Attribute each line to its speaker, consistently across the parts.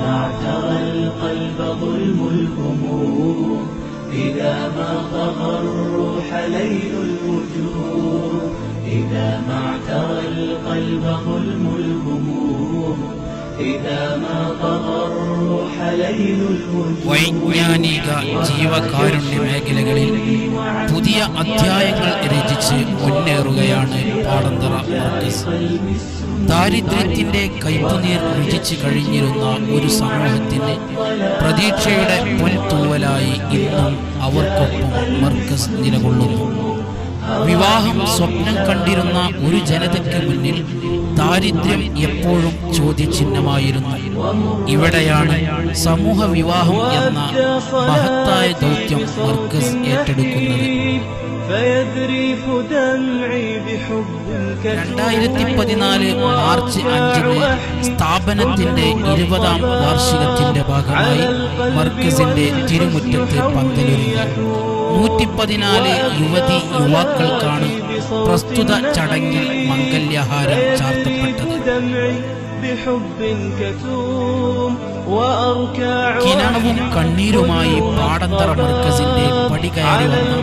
Speaker 1: ما اعترى القلب ظلم الهموم إذا ما طغى الروح ليل الوجوه إذا ما اعترى القلب ظلم الهموم إذا ما طغى الروح ليل الوجوه
Speaker 2: വൈജ്ഞാനിക ജീവകാരുണ്യ മേഖലകളിൽ പുതിയ അധ്യായങ്ങൾ രചിച്ച് മുന്നേറുകയാണ് പാടന്തറ മർക്കസ് ദാരിദ്ര്യത്തിന്റെ കൈപ്പുനീർ രുചിച്ചു കഴിഞ്ഞിരുന്ന ഒരു സമൂഹത്തിന് പ്രതീക്ഷയുടെ പൊൻതൂവലായി ഇന്നും അവർക്കൊപ്പം മർക്കസ് നിലകൊള്ളുന്നു. വിവാഹം സ്വപ്നം കണ്ടിരുന്ന ഒരു ജനതയ്ക്ക് മുന്നിൽ ദാരിദ്ര്യം എപ്പോഴും ചോദ്യചിഹ്നമായിരുന്നു. ഇവിടെയാണ് സമൂഹ വിവാഹം എന്ന മഹത്തായ ദൗത്യം മർക്കസ് ഏറ്റെടുക്കുന്നത്. രണ്ടായിരത്തി പതിനാല് മാർച്ച് അഞ്ചിന് സ്ഥാപനത്തിന്റെ ഇരുപതാം വാർഷികത്തിന്റെ ഭാഗമായി മർക്കസിന്റെ തിരുമുറ്റത്ത് പന്തലൊരുങ്ങി. നൂറ്റി പതിനാല് യുവതി യുവാക്കൾക്കാണ് പ്രസ്തുത ചടങ്ങിൽ മംഗല്യഹാരം ചാർത്തപ്പെട്ടത്. കിരണവും കണ്ണീരുമായി പാടന്തറ മർക്കസിന്റെ പടികയറി വന്ന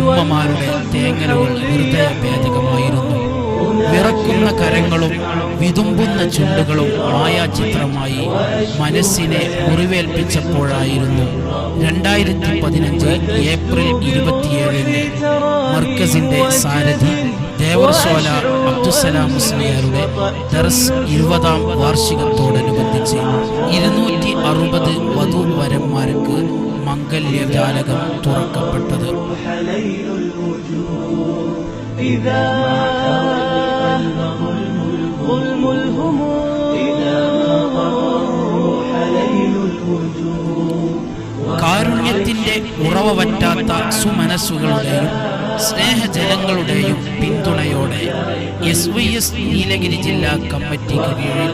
Speaker 2: ഉമ്മമാരുടെ തേങ്ങലുകൾ ഹൃദയ ഭേദകമായിരുന്നു വിറക്കുന്ന കരങ്ങളും വിതുമ്പുന്ന ചുണ്ടുകളും മായാചിത്രമായി മനസ്സിനെ മുറിവേൽപ്പിച്ചപ്പോഴായിരുന്നു രണ്ടായിരത്തി പതിനഞ്ച് ഏപ്രിൽ ഇരുപത്തിയേഴിന് മർക്കസിന്റെ സാരഥി ദേവർശോല അബ്ദുസലാം മുസ്ലിയാരുടെ ദർസ് ഇരുപതാം വാർഷികത്തോടനുബന്ധിച്ച് ഇരുന്നൂറ്റി അറുപത് വധുവരന്മാർക്ക് മംഗല്യജാലകം തുറക്കപ്പെട്ടത്
Speaker 1: ليل الوجوه إذا
Speaker 2: കാരുണ്യത്തിന്റെ ഉറവ പറ്റാത്ത സുമനസ്സുകളുടെയും സ്നേഹജലങ്ങളുടെയും പിന്തുണയോടെ എസ് വൈ എസ് നീലഗിരി ജില്ലാ കമ്മിറ്റിക്ക് കീഴിൽ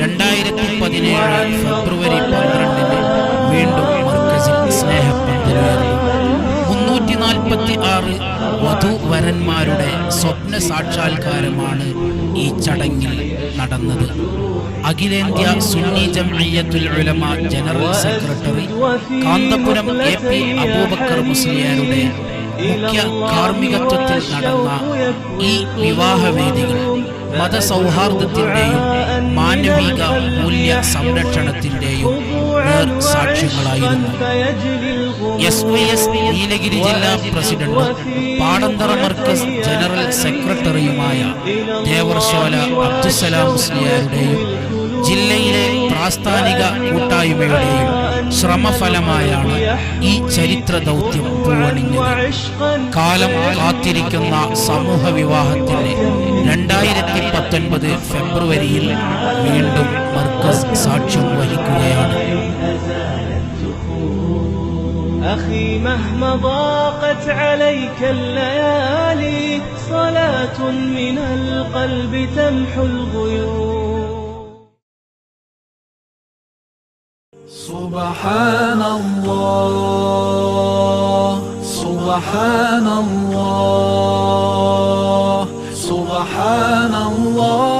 Speaker 2: രണ്ടായിരത്തി പതിനേഴ് ഫെബ്രുവരി വധുവരന്മാരുടെ സ്വപ്ന സാക്ഷാത്കാരമാണ് ഈ ചടങ്ങിൽ നടന്നത്. അഖിലേന്ത്യ Sunni Jamiyyathul Ulama general secretary Kanthapuram A P Abubakar മുസ്ലിയാരുടെ മുഖ്യ കാർമ്മികത്വത്തിൽ നടന്ന ഈ വിവാഹവേദികൾ മതസൗഹാർദ്ദത്തിന്റെയും മാനവിക മൂല്യ സംരക്ഷണത്തിന്റെയും നീലഗിരി ജില്ലാ പ്രസിഡന്റും പാടന്തറ മർക്കസ് ജനറൽ സെക്രട്ടറിയുമായ ദേവർശോല അബ്ദുസലാം സ്ലിയാരുടെയും ജില്ലയിലെ പ്രാസ്ഥാനിക കൂട്ടായ്മയുടെയും ശ്രമഫലമായാണ് ഈ ചരിത്ര ദൗത്യം പൂവണിഞ്ഞത്. കാലം കാത്തിരിക്കുന്ന സമൂഹ വിവാഹത്തിന് രണ്ടായിരത്തി പത്തൊൻപത് ഫെബ്രുവരിയിൽ വീണ്ടും മർക്കസ് സാക്ഷ്യം വഹിക്കുകയാണ്.
Speaker 1: أخي مهما ضاقت عليك الليالي صلاة من القلب تمحو الغيوم.
Speaker 3: سبحان الله سبحان الله سبحان الله.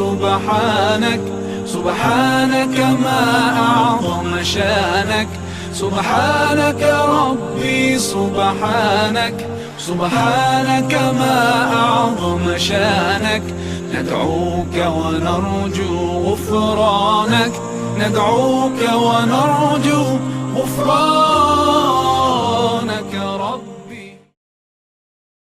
Speaker 3: سبحانك سبحانك ما أعظم شأنك. سبحانك ربي سبحانك سبحانك ما أعظم شأنك. ندعوك ونرجو غفرانك ندعوك ونرجو غفرانك.